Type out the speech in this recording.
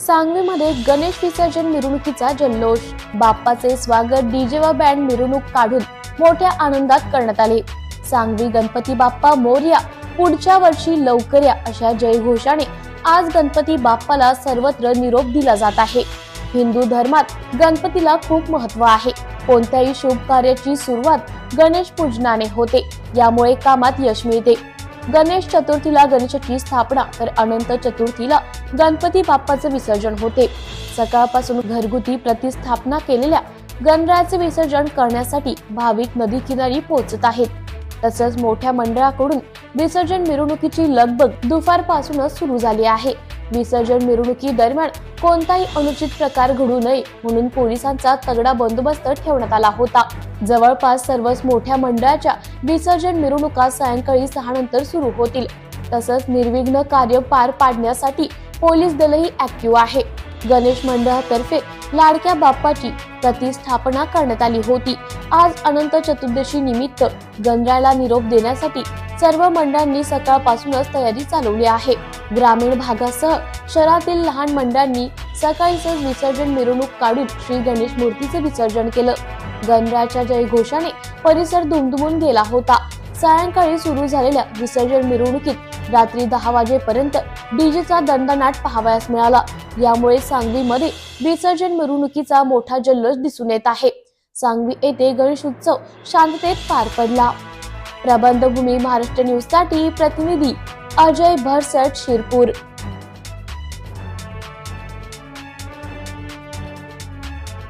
सांगवीमध्ये गणेश विसर्जन मिरवणुकीचा जल्लोष. बाप्पाचे स्वागत डीजे व बँड मिरवणूक काढून मोठ्या आनंदात करण्यात आले. सांगवी गणपती बाप्पा मोर्या पुढच्या वर्षी लवकर या अशा जयघोषाने आज गणपती बाप्पाला सर्वत्र निरोप दिला जात आहे. हिंदू धर्मात गणपतीला खूप महत्त्व आहे. कोणत्याही शुभ कार्याची सुरुवात गणेश पूजनाने होते. यामुळे कामात यश मिळते. गणेश चतुर्थीला गणेशाची स्थापना तर अनंत चतुर्थीला गणपती बाप्पाचे विसर्जन होते. सकाळपासून घरगुती प्रतिस्थापना केलेल्या गणरायाचे विसर्जन करण्यासाठी भाविक नदी किनारी पोहोचत आहेत. तसंच मोठ्या मंडळाकडून विसर्जन मिरवणुकीची लगबग दुपारपासूनच सुरू झाली आहे. विसर्जन मिरवणुकी दरम्यान कोणताही अनुचित प्रकार घडू नये म्हणून पोलिसांचा तगडा बंदोबस्त ठेवण्यात आला होता. जवळपास सर्वच मोठ्या मंडळाच्या विसर्जन मिरवणुका सायंकाळी सहा नंतर सुरू होतील. तसंच निर्विघ्न कार्य पार पाडण्यासाठी पोलीस दलही ऍक्टिव्ह आहे. गणेश मंडळातर्फे लाडक्या बाप्पाची प्रतिष्ठापना करण्यात आली होती. आज अनंत चतुर्दशी निमित्त गणरायाला निरोप देण्यासाठी सर्व मंडळांनी सकाळपासूनच तयारी चालवली आहे. ग्रामीण भागासह शहरातील लहान मंडळांनी सकाळीच विसर्जन मिरवणूक काढून श्री गणेश मूर्तीचे विसर्जन केलं. गणराच्या जयघोषाने परिसर दुमदुमून गेला होता. सायंकाळी सुरू झालेल्या विसर्जन मिरवणुकीत रात्री दहा वाजेपर्यंत डीजेचा दंडनाट पाहावयास मिळाला. यामुळे सांगवीमध्ये विसर्जन मिरवणुकीचा मोठा जल्लोष दिसून येत आहे. सांगवी येथे गणेश उत्सव शांततेत पार पडला. प्रबंधभूमी महाराष्ट्र न्यूजसाठी प्रतिनिधी अजय भरसट शिरपूर.